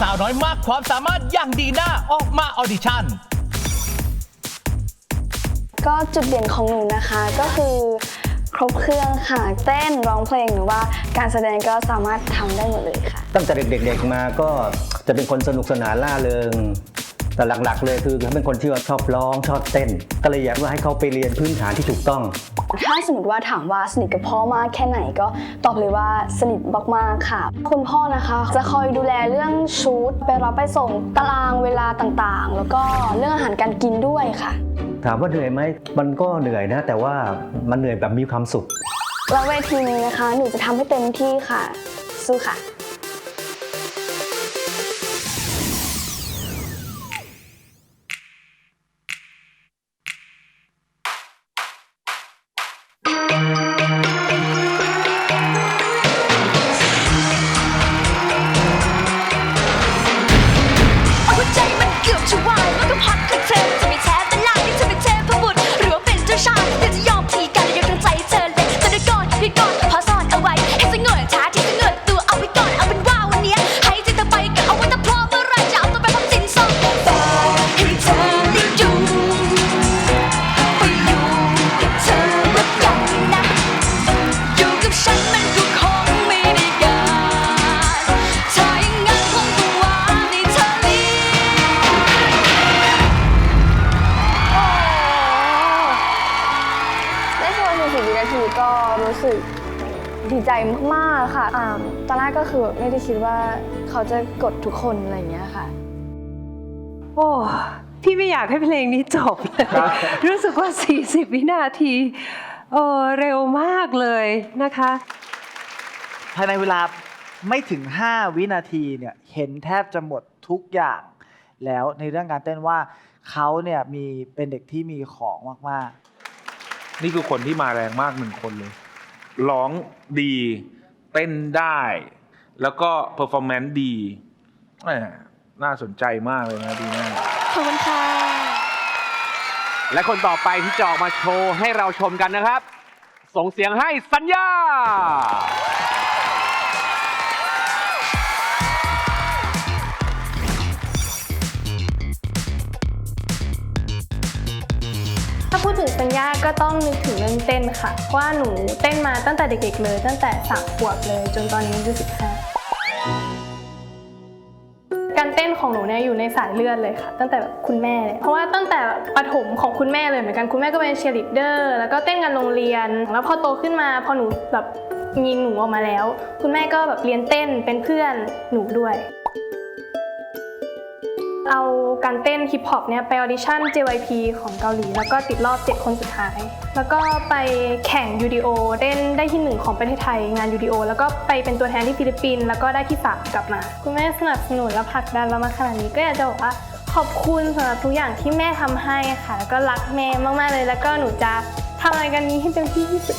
สาวน้อยมากความสามารถอย่างดีน่าออกมาออดิชั่น ก็จุดเด่นของหนูนะคะก็คือครบเครื่องค่ะ เต้นร้องเพลงหรือว่าการแสดงก็สามารถทำได้หมดเลยค่ะ ตั้งแต่เด็กๆมาก็จะเป็นคนสนุกสนานล่าเริง แต่หลักๆ เลยคือเขาเป็นคนที่ว่าชอบร้องชอบเต้น ก็เลยอยากว่าให้เขาไปเรียนพื้นฐานที่ถูกต้อง ถ้าสมมติว่าถามว่าสนิทกับพ่อมากแค่ไหนก็ตอบเลยว่าสนิทมากๆค่ะ คุณพ่อนะคะ จะคอยดูแลเรื่องชุดไปรับไปส่งตารางเวลาต่างๆ แล้วก็เรื่องอาหารการกินด้วยค่ะ ถามว่าเหนื่อยไหมมันก็เหนื่อยนะ แต่ว่ามันเหนื่อยแบบมีความสุขแล้วเวทีนี้นะคะ หนูจะทำให้เต็มที่ค่ะ สู้ค่ะ ใจมากๆค่ะอ่าตอนแรกก็คือไม่ได้คิดว่าเขาจะกดทุกคนอะไรอย่างเงี้ยค่ะ โอ้พี่ไม่อยากให้เพลงนี้จบเลยรู้สึกว่า 40 วินาทีเออเร็วมากเลยนะคะ ภายในเวลาไม่ถึง 5 วินาทีเนี่ยเห็นแทบจะหมดทุกอย่าง แล้วในเรื่องการเต้นว่าเขาเนี่ยมีเป็นเด็กที่มีของมากนี่คือคนที่มาแรงมากหนึ่งคนเลย ร้องดี เต้นได้ แล้วก็เพอร์ฟอร์แมนซ์ดีแหมน่าสนใจมากเลยนะดีมากขอบคุณค่ะ และคนต่อไปที่จะออกมาโชว์ให้เราชมกันนะครับ ส่งเสียงให้สัญญา ถ้าพูดถึงสัญญาก็ต้องนึกถึงเรื่องเต้นค่ะ เพราะว่าหนูเต้นมาตั้งแต่เด็กๆเลย ตั้งแต่สามขวบเลย จนตอนนี้อายุสิบห้าการเต้นของหนูเนี่ยอยู่ในสายเลือดเลยค่ะ ตั้งแต่แบบคุณแม่เลยเพราะว่าตั้งแต่ประถมของคุณแม่เลยเหมือนกันคุณแม่ก็เป็นเชียร์ลีดเดอร์แล้วก็เต้นงานโรงเรียน แล้วพอโตขึ้นมาพอหนูแบบมีหนูออกมาแล้ว คุณแม่ก็แบบเรียนเต้นเป็นเพื่อนหนูด้วย เอาการเต้นฮิปฮอปเนี่ยไปออดิชั่น JYP ของเกาหลี แล้วก็ติดรอบ 7 คนสุดท้าย แล้วก็ไปแข่งยูดีโอเต้นได้ที่ 1 ของประเทศไทยงานยูดีโอแล้วก็ไปเป็นตัวแทนที่ฟิลิปปินส์แล้วก็ได้ที่3กลับมา คุณแม่สนับสนุนและผลักดันเรามาขนาดนี้ก็อยากจะบอกว่าขอบคุณสำหรับทุกอย่างที่แม่ทำให้ค่ะ แล้วก็รักแม่มากๆเลย แล้วก็หนูจะทำอะไรกันนี้ให้เต็มที่ที่สุด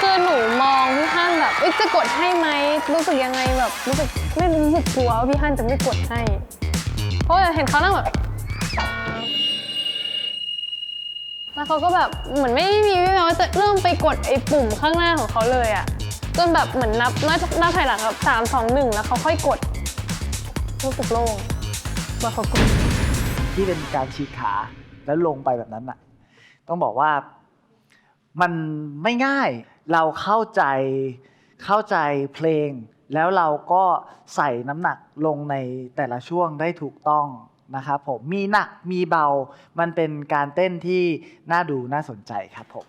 คือหนูมองพี่ฮั่นแบบเอ้ยจะกดให้ไหมรู้สึกยังไงแบบรู้สึกไม่รู้สึกกลัวว่าพี่ฮั่นจะไม่กดให้ ราะเห็นเขานั่งแบบ แล้วเขาก็แบบเหมือนไม่มีวี่แววว่าจะเริ่มไปกดไอ้ปุ่มข้างหน้าของเขาเลยอะจนแบบเหมือนนับนับนับถอยหลังแบบสามสองหนึ่งแล้วเขาค่อยกดรู้สึกโล่งว่าเขากด ที่เป็นการฉีกขาแล้วลงไปแบบนั้นน่ะ ต้องบอกว่ามันไม่ง่ายเราเข้าใจเข้าใจเพลง แล้วเราก็ใส่น้ำหนักลงในแต่ละช่วงได้ถูกต้องนะครับผมมีหนักมีเบา มันเป็นการเต้นที่น่าดูน่าสนใจครับผม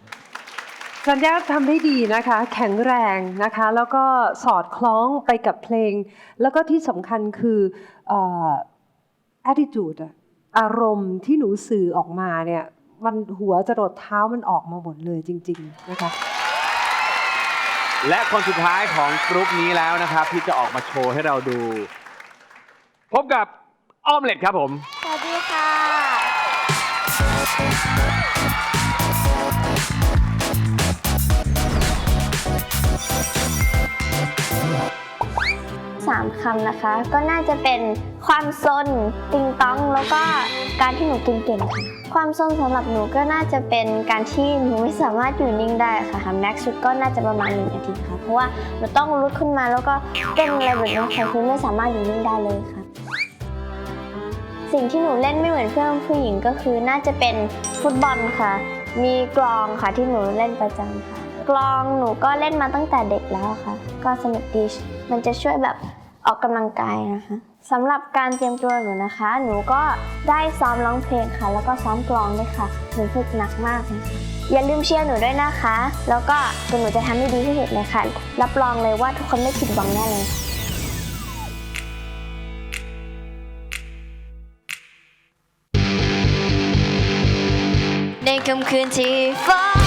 สัญญาทำได้ดีนะคะ แข็งแรงนะคะ แล้วก็สอดคล้องไปกับเพลง แล้วก็ที่สำคัญคือออ attitude อะอารมณ์ที่หนูสื่อออกมาเนี่ย มันหัวจรดเท้ามันออกมาหมดเลยจริง ๆ นะคะ และคนสุดท้ายของกรุ๊ปนี้แล้วนะครับ ที่จะออกมาโชว์ให้เราดู พบกับอ้อมเล็ดครับผม สวัสดีค่ะ สามคำนะคะ ก็น่าจะเป็นความซนติงต้องแล้วก็การที่หนูกินเก่งค่ะความซนสำหรับหนูก็น่าจะเป็นการที่หนูไม่สามารถอยู่นิ่งได้ค่ะแม็กซ์สุดก็น่าจะประมาณหนึ่งนาทีค่ะเพราะว่าหนูต้องลุกขึ้นมาแล้วก็เต้นอะไรแบบนี้ค่ะคือไม่สามารถอยู่นิ่งได้เลยค่ะสิ่งที่หนูเล่นไม่เหมือนเพื่อนผู้หญิงก็คือน่าจะเป็นฟุตบอลค่ะ มีกลองค่ะที่หนูเล่นประจำค่ะ กลองหนูก็เล่นมาตั้งแต่เด็กแล้วค่ะ ก็สนุกดี มันจะช่วยแบบ ออกกำลังกายนะคะสำหรับการเตรียมตัวหนูนะคะ หนูก็ได้ซ้อมร้องเพลงค่ะ แล้วก็ซ้อมกลองด้วยค่ะหนูฝึกหนักมากเลยค่ะอย่าลืมเชียร์หนูด้วยนะคะ แล้วก็ตัวหนูจะทำให้ดีที่สุดเลยค่ะ รับรองเลยว่าทุกคนไม่ผิดหวังแน่เลยในค่ำคืนที่ฟ้า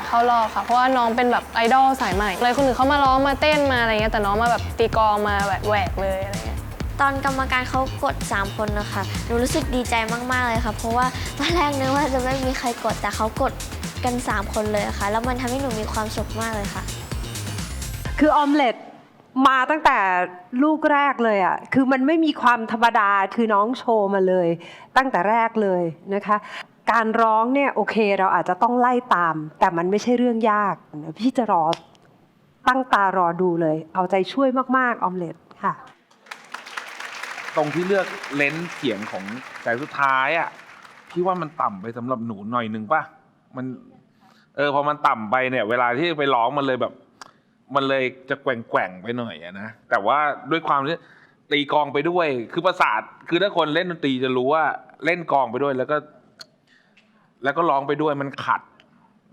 สเข้ารอบค่ะ เพราะว่าน้องเป็นแบบไอดอลสายใหม่เลยคนอื่นเขามาร้องมาเต้นมาอะไรเงี้ยแต่น้องมาแบบตีกลองมาแบบแหวกเลยอะไรเงี้ยตอนกรรมการเขากด 3 คนนะคะหนูรู้สึกดีใจมาก ๆ เลยค่ะ เพราะว่าตอนแรกนึกว่าจะไม่มีใครกดแต่เขากดกัน 3 คนเลยค่ะ แล้วมันทำให้หนูมีความสุขมากเลยค่ะ คือออมเล็ตมาตั้งแต่ลูกแรกเลยอะ่ะ คือมันไม่มีความธรรมดา คือน้องโชว์มาเลย ตั้งแต่แรกเลยนะคะ การร้องเนี่ยโอเคเราอาจจะต้องไล่ตาม แต่มันไม่ใช่เรื่องยากพี่จะรอตั้งตารอดูเลย เอาใจช่วยมากๆออมเล็ตค่ะ ตรงที่เลือกเลนส์เสียงของสายสุดท้ายอะพี่ว่ามันต่ำไปสำหรับหนูหน่อยหนึ่งป่ะมัน เออพอมันต่ำไปเนี่ย เวลาที่ไปร้องมันเลยแบบ มันเลยจะแกว่งแกว่งๆไปหน่อยอะนะแต่ว่าด้วยความที่ตีกลองไปด้วย คือประสาทคือถ้าคนเล่นดนตรีจะรู้ว่าเล่นกลองไปด้วยแล้วก็ แล้วก็ร้องไปด้วยมันขัด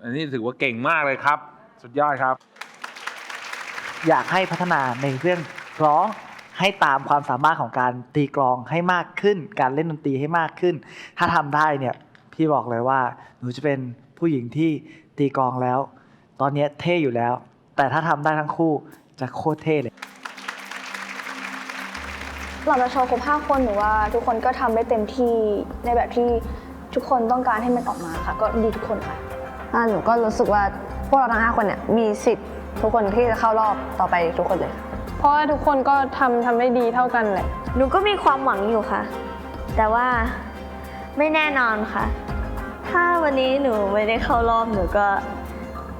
อันนี้ถือว่าเก่งมากเลยครับ สุดยอดครับ อยากให้พัฒนาในเรื่องร้องให้ตามความสามารถของการตีกลองให้มากขึ้น การเล่นดนตรีให้มากขึ้น ถ้าทำได้เนี่ยพี่บอกเลยว่า หนูจะเป็นผู้หญิงที่ตีกลองแล้ว ตอนนี้เท่อยู่แล้ว แต่ถ้าทำได้ทั้งคู่จะโคตรเท่เลย หลังจากโชว์ครบ5คนหนูว่าทุกคนก็ทำได้เต็มที่ในแบบที่ ทุกคนต้องการให้มันออกมาค่ะ ก็ดีทุกคนค่ะ อ่าหนูก็รู้สึกว่าพวกเราทั้ง5คนเนี่ยมีสิทธิ์ทุกคนที่จะเข้ารอบต่อไปทุกคนเลยค่ะเพราะว่าทุกคนก็ทำทำได้ดีเท่ากันแหละ หนูก็มีความหวังอยู่ค่ะ แต่ว่าไม่แน่นอนค่ะ ถ้าวันนี้หนูไม่ได้เข้ารอบหนูก็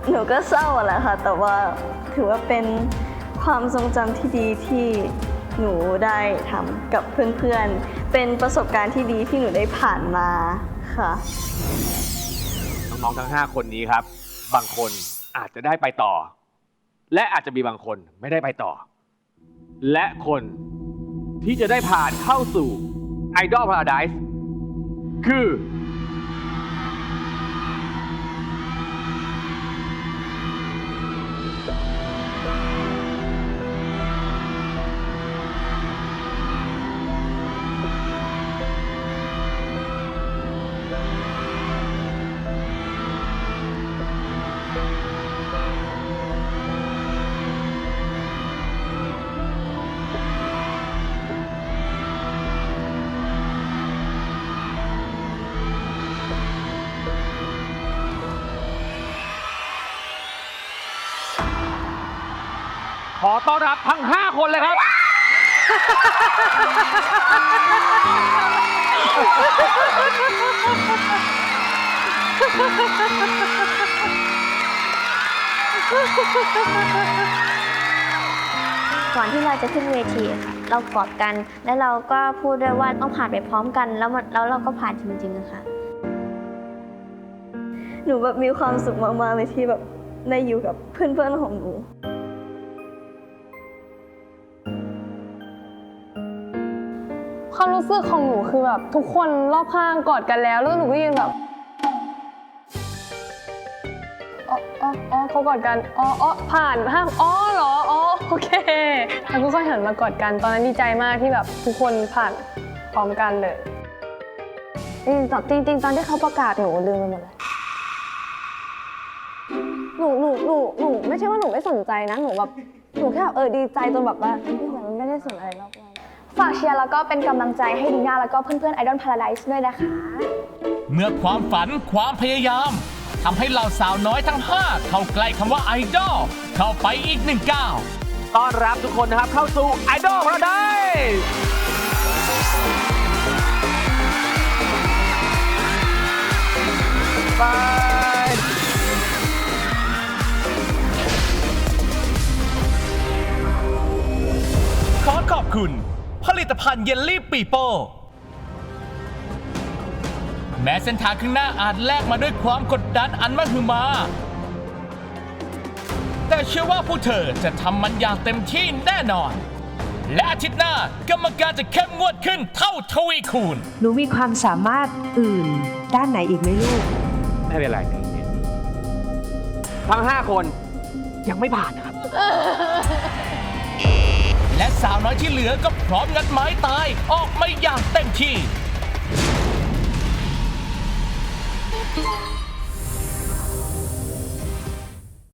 หนูก็เศร้าแหละค่ะ แต่ว่าถือว่าเป็นความทรงจำที่ดีที่หนูได้ทำกับเพื่อนๆ เป็นประสบการณ์ที่ดีที่หนูได้ผ่านมา ค่ะ น้องๆทั้ง 5 คนนี้ครับ บางคนอาจจะได้ไปต่อ และอาจจะมีบางคนไม่ได้ไปต่อ และคนที่จะได้ผ่านเข้าสู่ Idol Paradise คือ ขอต้อนรับทั้ง 5 คนเลยครับ ก่อนที่เราจะขึ้นเวทีค่ะ เรากอดกัน แล้วเราก็พูดด้วยว่าต้องผ่านไปพร้อมกัน แล้วมันแล้วเราก็ผ่านจริงๆอะค่ะหนูแบบมีความสุขมากๆเลยที่แบบได้อยู่กับเพื่อนๆของหนู ความรู้สึกของหนูคือแบบทุกคนรอบข้างกอดกันแล้ว แล้วหนูก็ยืนแบบอ๋ออ๋ออ๋อเขากอดกันอ๋ออ๋อผ่านห้ามอ๋อเหรออ๋อโอเคแล้วก็ค่อยหันมากอดกัน ตอนนั้นดีใจมากที่แบบทุกคนผ่านพร้อมกันเลยจริงๆตอนจริงตอนที่เขาประกาศหนูลืมไปหมดเลยหนูหนูหนูหนูไม่ใช่ว่าหนูไม่สนใจนะ หนูแบบหนูแค่เออดีใจจนแบบว่ามันไม่ได้สนอะไรรอบ ฝากเชียร์แล้วก็เป็นกำลังใจให้ดีน่าแล้วก็เพื่อนๆไอดอลพาราไดซ์ด้วยนะคะ เมื่อความฝันความพยายามทำให้เหล่าสาวน้อยทั้ง 5 เข้าใกล้คำว่าไอดอลเข้าไปอีกหนึ่งก้าวต้อนรับทุกคนนะครับเข้าสู่ไอดอลพาราไดขอขอบคุณ ตภัณฑ์เยลลี่ปีโป้แม้เส้นทางข้างหน้าอาจแลกมาด้วยความกดดันอันมหึมา แต่เชื่อว่าพวกเธอจะทำมันอย่างเต็มที่แน่นอน และอาทิตย์หน้ากรรมการจะเข้มงวดขึ้นเท่าทวีคูณ หนูมีความสามารถอื่นด้านไหนอีกไหมลูก ไม่เป็นไรใจเย็นทั้ง5คนยังไม่ผ่านนะครับ และสาวน้อยที่เหลือก็พร้อมงัดไม้ตายออกมาอย่างเต็มที่